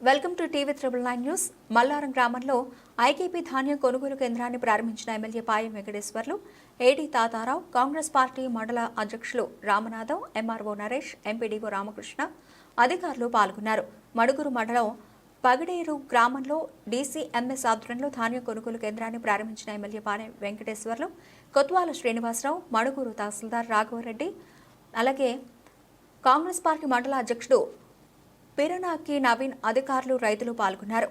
Welcome to TV triple nine news. Mallaram గ్రామంలో IKP ధాన్యం కొనుగోలు కేంద్రాన్ని ప్రారంభించిన MLA Payam Venkateswarlu AD Tatarao Congress party మండల అధ్యక్షులు రామనాథం ఎంఆర్ఓ నరేష్ ఎంపీడీఓ రామకృష్ణ అధికారులు పాల్గొన్నారు. మడుగురు మండలం పగడేరు గ్రామంలో డీసీఎంఎస్ ఆధ్వర్యంలో ధాన్యం కొనుగోలు కేంద్రాన్ని ప్రారంభించిన ఎమ్మెల్యే పాలెం వెంకటేశ్వర్లు కొత్వాల శ్రీనివాసరావు మడుగురు తహసీల్దార్ రాఘవరెడ్డి అలాగే కాంగ్రెస్ పార్టీ మండల అధ్యక్షుడు పిరనాకి నవీన్ అధికారులు రైతులు పాల్గొన్నారు.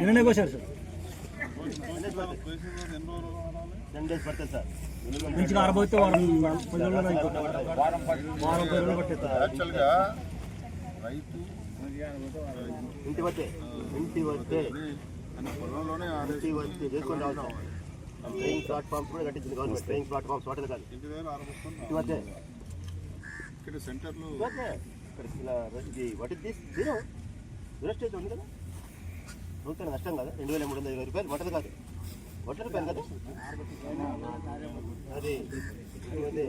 నిన్ననే కోసారు సార్. టెన్ డేస్ పడుతుంది సార్ మంచిగా ఆరబోతే వారం వారం పది రోజులు పట్టింది. సార్ యాక్చువల్గా రైతు ఇంటి వస్తే ఇంటి వస్తే పొలంలోనే ఇంటి వస్తే చేసుకొని రావడం ట్రైన్ ప్లాట్ఫామ్స్ కూడా కట్టించింది గవర్నమెంట్. ట్రైన్ ప్లాట్ఫామ్స్ హోటల్ కాదు ఇంటి వస్తే ఇక్కడ సెంటర్లు ఇక్కడ ఇలా ఇది వాటి తీసి జీరో జీరో స్టేజ్ ఉంది కదా. ప్రభుత్వం నష్టం కదా. రెండు వేల మూడు వందల ఇరవై రూపాయలు బట్టలు కాదు. బట్టల రూపాయలు కదా. అది ఇంటి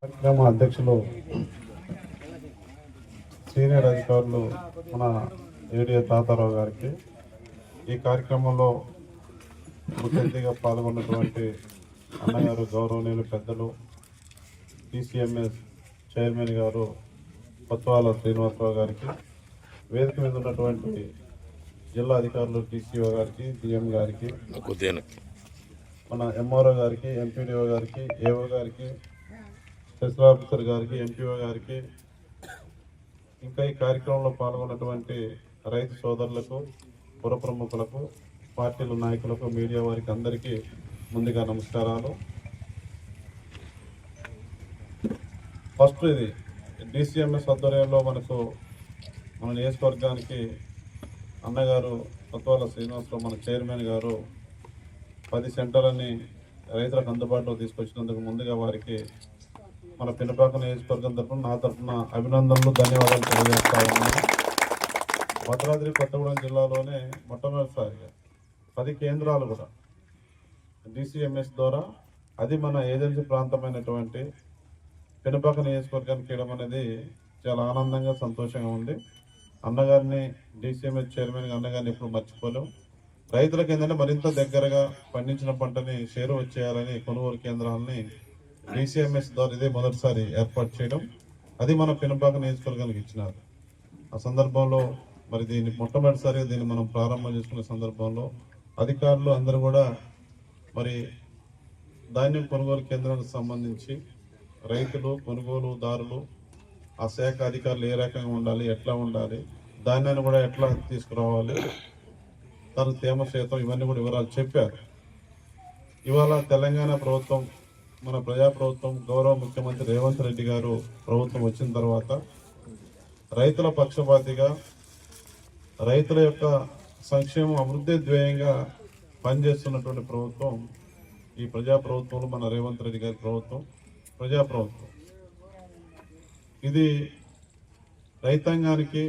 కార్యక్రమ అధ్యక్షులు సీనియర్ అధికారులు మన ఏడిఏ తాతారావు గారికి. ఈ కార్యక్రమంలో ముఖ్య అతిథిగా పాల్గొన్నటువంటి అన్నగారు గౌరవనీయులు పెద్దలు టీసీఎంఎస్ చైర్మన్ గారు కొత్తవాల శ్రీనివాసరావు గారికి వేదిక మీద ఉన్నటువంటి జిల్లా అధికారులు టీసీఓ గారికి డిఎం గారికి మన ఎంఆర్ఓ గారికి ఎంపీడీఓ గారికి ఏఓ గారికి స్పెషల్ ఆఫీసర్ గారికి ఎంపీఓ గారికి ఇంకా ఈ కార్యక్రమంలో పాల్గొన్నటువంటి రైతు సోదరులకు పుర ప్రముఖులకు పార్టీల నాయకులకు మీడియా వారికి అందరికీ ముందుగా నమస్కారాలు. ఫస్ట్ ఇది డిసిఎంఎస్ ఆధ్వర్యంలో మనకు మన నియోజకవర్గానికి అన్నగారు కొత్తవాళ్ళ శ్రీనివాసరావు మన చైర్మన్ గారు పది సెంటర్లని రైతులకు అందుబాటులో తీసుకొచ్చినందుకు ముందుగా వారికి మన పినపాక నియోజకవర్గం తరఫున నా తరఫున అభినందనలు ధన్యవాదాలు తెలియజేస్తా ఉన్నాను. భద్రాద్రి కొత్తగూడెం జిల్లాలోనే మొట్టమొదటిసారిగా పది కేంద్రాలు కూడా డిసిఎంఎస్ ద్వారా అది మన ఏజెన్సీ ప్రాంతమైనటువంటి పినపాక నియోజకవర్గానికి ఇవ్వడం అనేది చాలా ఆనందంగా సంతోషంగా ఉంది. అన్నగారిని డిసిఎంఎస్ చైర్మన్ అన్నగారిని ఎప్పుడు మర్చిపోలేం. రైతులకు ఏంటంటే మరింత దగ్గరగా పండించిన పంటని షేరు వచ్చేయాలని కొనుగోలు కేంద్రాలని డిసిఎంఎస్ ద్వారా ఇదే మొదటిసారి ఏర్పాటు చేయడం అది మన పినపాక నియోజకవర్గానికి ఇచ్చినారు. ఆ సందర్భంలో మరి దీన్ని మొట్టమొదటిసారిగా దీన్ని మనం ప్రారంభం చేసుకునే సందర్భంలో అధికారులు అందరూ కూడా మరి ధాన్యం కొనుగోలు కేంద్రానికి సంబంధించి రైతులు కొనుగోలుదారులు ఆ శాఖ అధికారులు ఏ రకంగా ఉండాలి ఎట్లా ఉండాలి ధాన్యాన్ని కూడా ఎట్లా తీసుకురావాలి తన తేమ శాతం ఇవన్నీ కూడా వివరాలు చెప్పారు. ఇవాళ తెలంగాణ ప్రభుత్వం మన ప్రజా ప్రభుత్వం గౌరవ ముఖ్యమంత్రి రేవంత్ రెడ్డి గారు ప్రభుత్వం వచ్చిన తర్వాత రైతుల పక్షపాతిగా రైతుల యొక్క సంక్షేమం అభివృద్ధి ధ్యేయంగా పనిచేస్తున్నటువంటి ప్రభుత్వం ఈ ప్రజా ప్రభుత్వంలో మన రేవంత్ రెడ్డి గారి ప్రభుత్వం ప్రజా ప్రభుత్వం ఇది రైతాంగానికి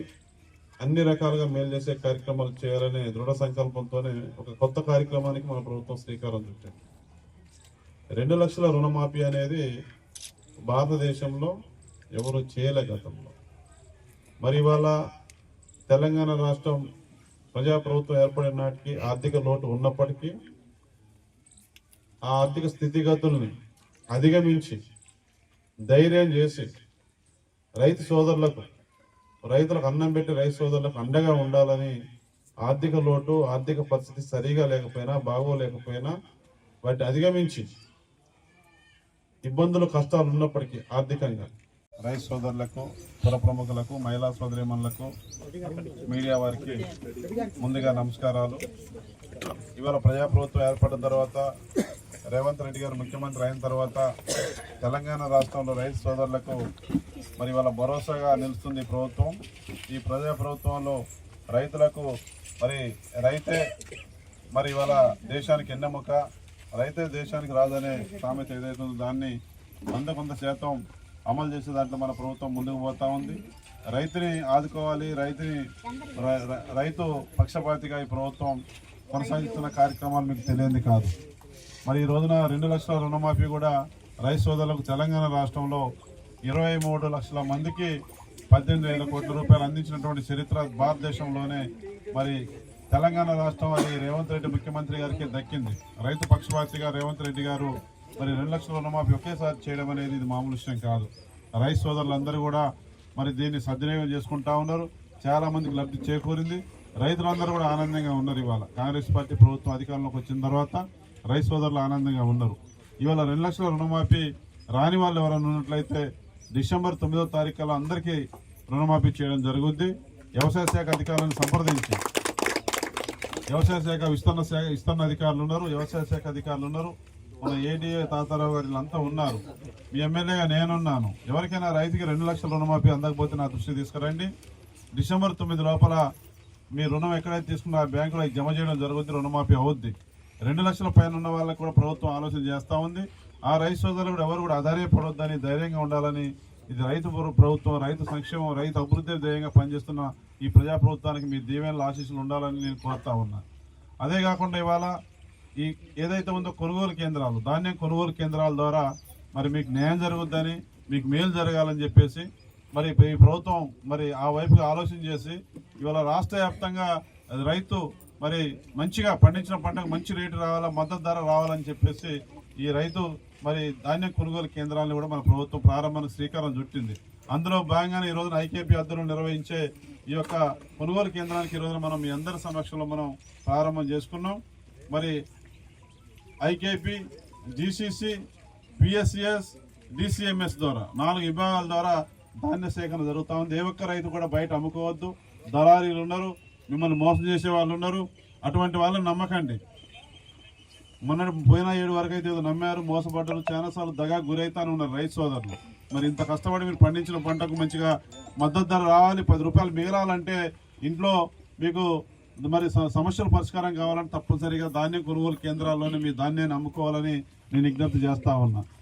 అన్ని రకాలుగా మేలు చేసే కార్యక్రమాలు చేయాలనే దృఢ సంకల్పంతోనే ఒక కొత్త కార్యక్రమానికి మన ప్రభుత్వం శ్రీకారం చుట్టింది. రెండు లక్షల రుణమాఫీ అనేది భారతదేశంలో ఎవరు చేయలే గతంలో. మరి ఇవాళ తెలంగాణ రాష్ట్రం ప్రజాప్రభుత్వం ఏర్పడిన నాటికి ఆర్థిక లోటు ఉన్నప్పటికీ ఆ ఆర్థిక స్థితిగతుల్ని అధిగమించి ధైర్యం చేసి రైతు సోదరులకు రైతులకు అన్నం పెట్టి రైతు సోదరులకు అండగా ఉండాలని ఆర్థిక లోటు ఆర్థిక పరిస్థితి సరిగా లేకపోయినా బాగోలేకపోయినా వాటిని అధిగమించి ఇబ్బందులు కష్టాలు ఉన్నప్పటికీ ఆర్థికంగా రైతు సోదరులకు పుర ప్రముఖులకు మహిళా సోదరిమణులకు మీడియా వారికి ముందుగా నమస్కారాలు. ఇవాళ ప్రజాప్రభుత్వం ఏర్పడిన తర్వాత రేవంత్ రెడ్డి గారు ముఖ్యమంత్రి అయిన తర్వాత తెలంగాణ రాష్ట్రంలో రైతు సోదరులకు మరి వాళ్ళ భరోసాగా నిలుస్తుంది ప్రభుత్వం. ఈ ప్రజా ప్రభుత్వంలో రైతులకు మరి రైతే మరి వాళ్ళ దేశానికి ఎన్నెముక రైతే దేశానికి రాదనే సామెత ఏదైతే ఉందో దాన్ని వంద కొంత శాతం అమలు చేసే దాంట్లో మన ప్రభుత్వం ముందుకు పోతా ఉంది. రైతుని ఆదుకోవాలి రైతుని రైతు పక్షపాతిగా ఈ ప్రభుత్వం కొనసాగిస్తున్న కార్యక్రమాలు మీకు తెలియంది కాదు. మరి ఈ రోజున రెండు లక్షల రుణమాఫీ కూడా రైతు సోదరులకు తెలంగాణ రాష్ట్రంలో ఇరవై మూడు లక్షల మందికి పద్దెనిమిది వేల కోట్ల రూపాయలు అందించినటువంటి చరిత్ర భారతదేశంలోనే మరి తెలంగాణ రాష్ట్రం అది రేవంత్ రెడ్డి ముఖ్యమంత్రి గారికి దక్కింది. రైతు పక్షపాతిగా రేవంత్ రెడ్డి గారు మరి రెండు లక్షల రుణమాఫీ ఒకేసారి చేయడం అనేది ఇది మామూలు విషయం కాదు. రైతు సోదరులందరూ కూడా మరి దీన్ని సద్వినియోగం చేసుకుంటా ఉన్నారు. చాలా మందికి లబ్ధి చేకూరింది. రైతులందరూ కూడా ఆనందంగా ఉన్నారు ఇవాళ. కాంగ్రెస్ పార్టీ ప్రభుత్వం అధికారంలోకి వచ్చిన తర్వాత రైతు సోదరులు ఆనందంగా ఉన్నారు. ఇవాళ రెండు లక్షల రుణమాఫీ రాని వాళ్ళు ఎవరైనా ఉన్నట్లయితే డిసెంబర్ తొమ్మిదో తారీఖులో అందరికీ రుణమాఫీ చేయడం జరుగుద్ది. వ్యవసాయ శాఖ అధికారులను సంప్రదించి వ్యవసాయ శాఖ విస్తరణ శాఖ విస్తరణ అధికారులు ఉన్నారు. వ్యవసాయ శాఖ అధికారులు ఉన్నారు. మన ఏడీఏ తాతారావు గారు అంతా ఉన్నారు. మీ ఎమ్మెల్యేగా నేనున్నాను. ఎవరికైనా రైతుకి రెండు లక్షల రుణమాఫీ అందకపోతే నా దృష్టి తీసుకురండి. డిసెంబర్ తొమ్మిది లోపల మీ రుణం ఎక్కడైతే తీసుకున్న ఆ బ్యాంకులో జమ చేయడం జరుగుద్ది రుణమాఫీ అవుద్ది. రెండు లక్షల పైన ఉన్న వాళ్ళకు కూడా ప్రభుత్వం ఆలోచన చేస్తూ ఉంది. ఆ రైతు సోదరులు కూడా ఎవరు కూడా ఆధారపడొద్దని ధైర్యంగా ఉండాలని ఇది రైతు ప్రభుత్వం రైతు సంక్షేమం రైతు అభివృద్ధి ధ్యేయంగా పనిచేస్తున్న ఈ ప్రజా ప్రభుత్వానికి మీ దీవెనలు ఆశీస్సులు ఉండాలని నేను కోరుతా ఉన్నా. అదే కాకుండా ఇవాళ ఈ ఏదైతే ఉందో కొనుగోలు కేంద్రాలు ధాన్యం కొనుగోలు కేంద్రాల ద్వారా మరి మీకు న్యాయం జరుగుద్దని మీకు మేలు జరగాలని చెప్పేసి మరి ఈ ప్రభుత్వం మరి ఆ వైపుగా ఆలోచన చేసి ఇవాళ రాష్ట్ర వ్యాప్తంగా అది రైతు మరి మంచిగా పండించిన పంటకు మంచి రేటు రావాలా మద్దతు ధర రావాలని చెప్పేసి ఈ రైతు మరి ధాన్యం కొనుగోలు కేంద్రాలను కూడా మన ప్రభుత్వం ప్రారంభానికి శ్రీకారం చుట్టింది. అందులో భాగంగానే ఈ రోజున ఐకేపీ అద్దరు నిర్వహించే ఈ యొక్క కొనుగోలు కేంద్రానికి ఈ రోజున మనం మీ అందరి సమక్షంలో మనం ప్రారంభం చేసుకున్నాం. మరి ఐకేపీ జీసీసీ పిఎస్సిఎస్ డిసిఎంఎస్ ద్వారా నాలుగు విభాగాల ద్వారా ధాన్య సేకరణ జరుగుతూ ఉంది. ఏ ఒక్క రైతు కూడా బయట అమ్ముకోవద్దు. దళారీలు ఉన్నారు. మిమ్మల్ని మోసం చేసే వాళ్ళు ఉన్నారు. అటువంటి వాళ్ళని నమ్మకండి. మొన్న పోయిన ఏడు వరకు అయితే ఏదో నమ్మారు మోసపడ్డారు చాలాసార్లు దగా గురైతానే ఉన్నారు రైతు సోదరులు. మరి ఇంత కష్టపడి మీరు పండించిన పంటకు మంచిగా మద్దతు ధర రావాలి పది రూపాయలు మిగలాలంటే ఇంట్లో మీకు మరి స- సమస్యల పరిష్కారం కావాలంటే తప్పనిసరిగా ధాన్యం కొనుగోలు కేంద్రాల్లోనే మీ ధాన్యాన్ని అమ్ముకోవాలని నేను విజ్ఞప్తి చేస్తా ఉన్నా.